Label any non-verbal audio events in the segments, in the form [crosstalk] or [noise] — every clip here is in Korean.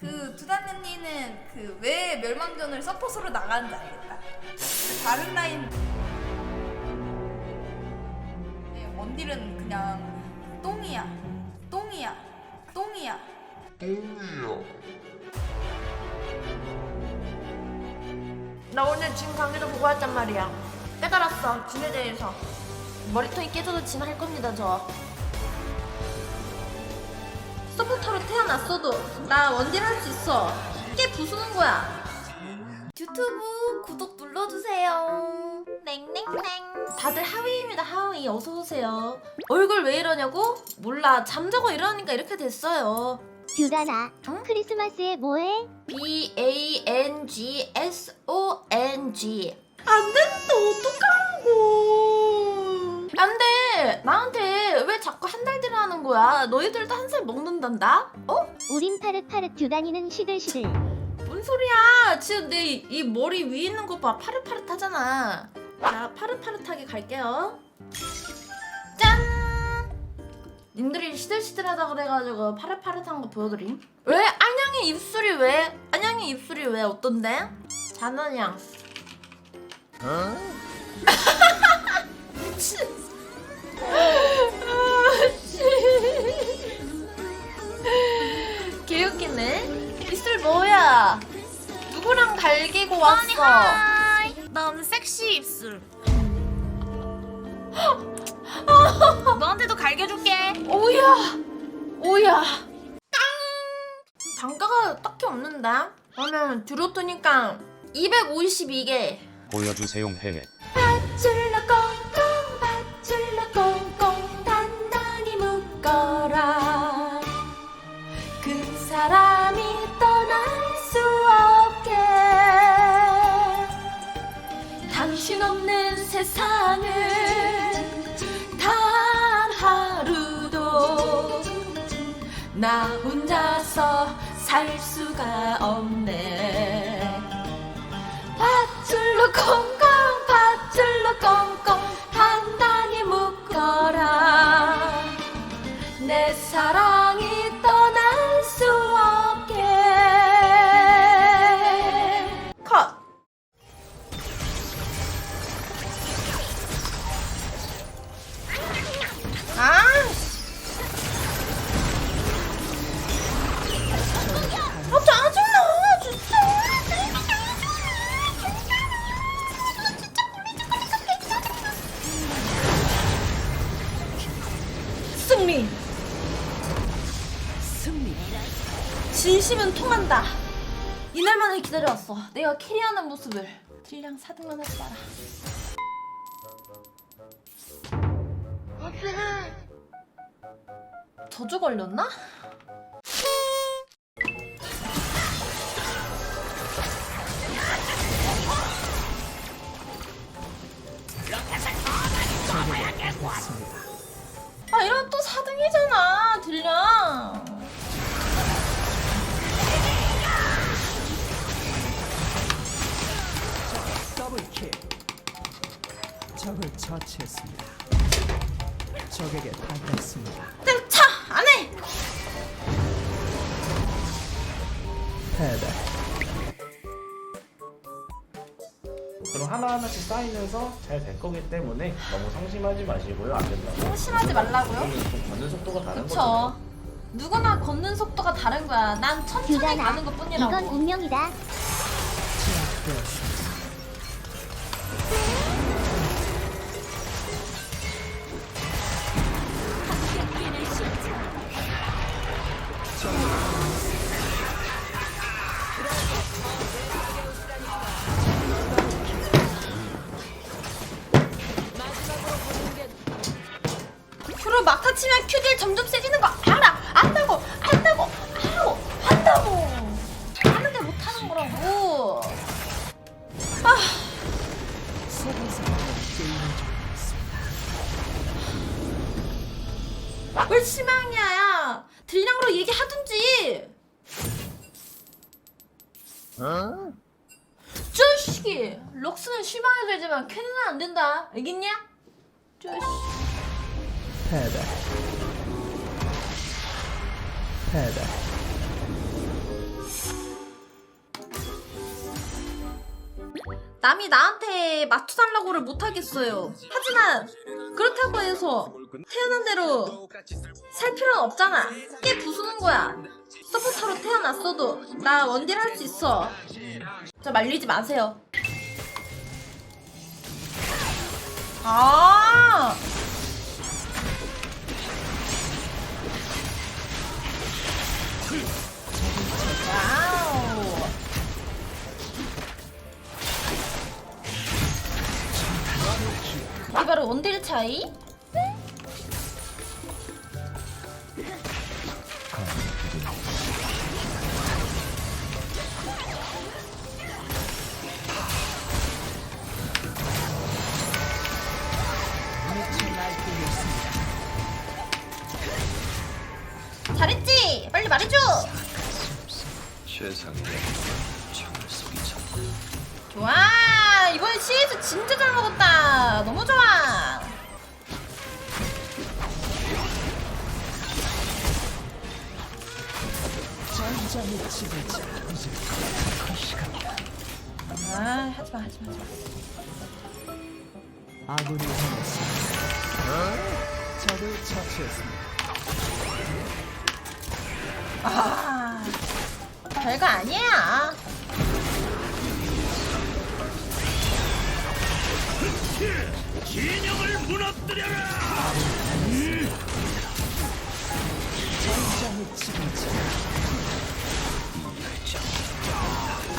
그 두단 언니는 그 왜 멸망전을 서포스로 나가는지 알겠다. 그 다른 라인 네, 원딜은 그냥 똥이야, 똥이야, 똥이야. 나 오늘 진 강의도 보고 왔단 말이야. 깨달았어. 진에 대해서. 머리통이 깨져도 진할 겁니다, 저. 서포터로 태어났어도 나 원딜 할 수 있어. 깨 부수는 거야. 유튜브 구독 눌러주세요. 땡땡땡. 다들 하위입니다, 하위. 어서오세요. 얼굴 왜 이러냐고? 몰라. 잠자고 일어나니까 이렇게 됐어요. 듀다나 크리스마스에 뭐해? B A N G S O N G 안 된다 어떡하라고 안돼 나한테 왜 자꾸 한 하는 거야? 너희들도 한 살 먹는단다? 어? 우린 파릇파릇 듀다니는 시들시들 뭔 소리야? 지금 내 이 머리 위에 있는 거 봐. 파릇파릇하잖아. 자 파릇파릇하게 갈게요. 짠! 님들이 시들시들하다 그래가지고 파릇파릇한 거 보여드림. 왜? 안양의 입술이 왜? 안양의 입술이 왜 어떤데? 잔원양. [laughs] 미친 갈기고 왔어 나 오늘 섹시 입술. [gasps] 너한테도 갈겨줄게. 오야 오야. 깡 단가가 딱히 없는데? 그러면 드로트니까 252개 보여주세요 해해 밧줄로 꽁꽁 밧줄로 꽁꽁 단단히 묶어라 세상을 단 하루도 나 혼자서 살 수가 없네. 밧줄로 꽁꽁 밧줄로 꽁꽁 단단히 묶어라. 내 사랑 진심은 통한다. 이날만을 기다려왔어. 내가 캐리하는 모습을. 딜량 4등만 하지 마라. 저주 걸렸나? 적을 처치했습니다 적에게 당했습니다 차! 안 해! 패배 그럼 하나하나씩 쌓이면서 잘 될 거기 때문에 너무 상심하지 마시고요. 안 된다고. 심하지 말라고요? 좀 걷는 속도가 다른 그쵸 거죠. 누구나 걷는 속도가 다른 거야 난 천천히 가는 것 뿐이라고 이건 운명이다 제압되었습니다 치면 큐딜 점점 세지는 거 알아. 안다고 안다고 알아. 한다고. 아는데 못하는 거라고. 아. 왜 실망이야. 야 딜량으로 얘기하든지. 어? 자식이 럭스는 실망해도 되지만 캐는 안 된다. 알겠냐? 자식 패배 패배 남이 나한테 맞춰달라고를 못하겠어요. 하지만 그렇다고 해서 태어난 대로 살 필요는 없잖아. 꽤 부수는 거야. 서포터로 태어났어도 나 원딜 할 수 있어. 저 말리지 마세요. 아! 와우. 이게 바로 원딜 차이? 세상에 정말 속이 참 좋아! 이번에 CS 진짜 잘 먹었다! 너무 좋아! 그. 아, 하지마, 하지마, 하지마. 아군이 당했습니다. 적을 처치했습니다. 아, 별거 아니야. 전장의 지배자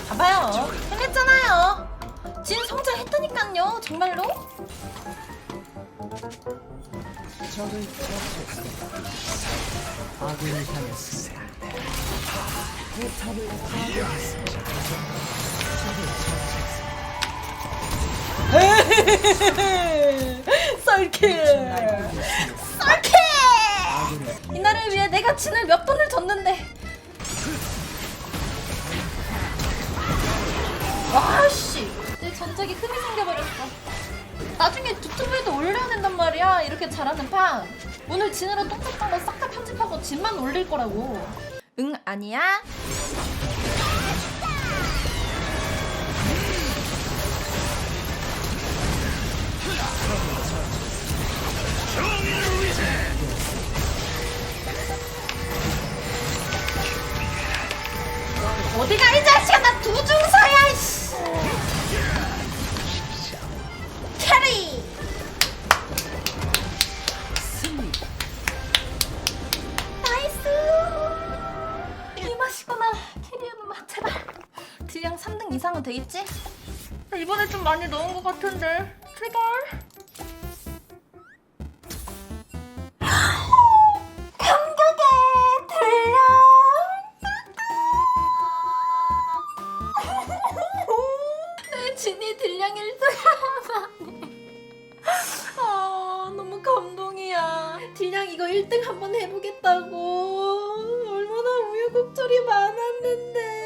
봐봐요. 해냈잖아요. 진 성장했다니까요, 정말로. 적을 처치했습니다. 아군이 당했습니다. 포탑을 파괴했습니다. 적을 처치했습니다. 썰킬! 썰킬! 아군이 이날을 위해 내가 진을 몇 번을 졌는데. 와씨, 내 전작이 흠이 생겨버렸어. 유튜브에도 올려야 된단 말이야. 이렇게 잘하는 판. 오늘 진으로 똥짝던 거싹다 편집하고 진만 올릴 거라고. 응, 아니야? 어디가 이 자식아 딜량 3등 이상은 되겠지? 이번에 좀 많이 넣은 것 같은데. 제발. 감격의 딜량 내 진이 딜량 1등 아 너무 감동이야. 딜량 이거 1등 한번 해보겠다고. 얼마나 우여곡절이 많았는데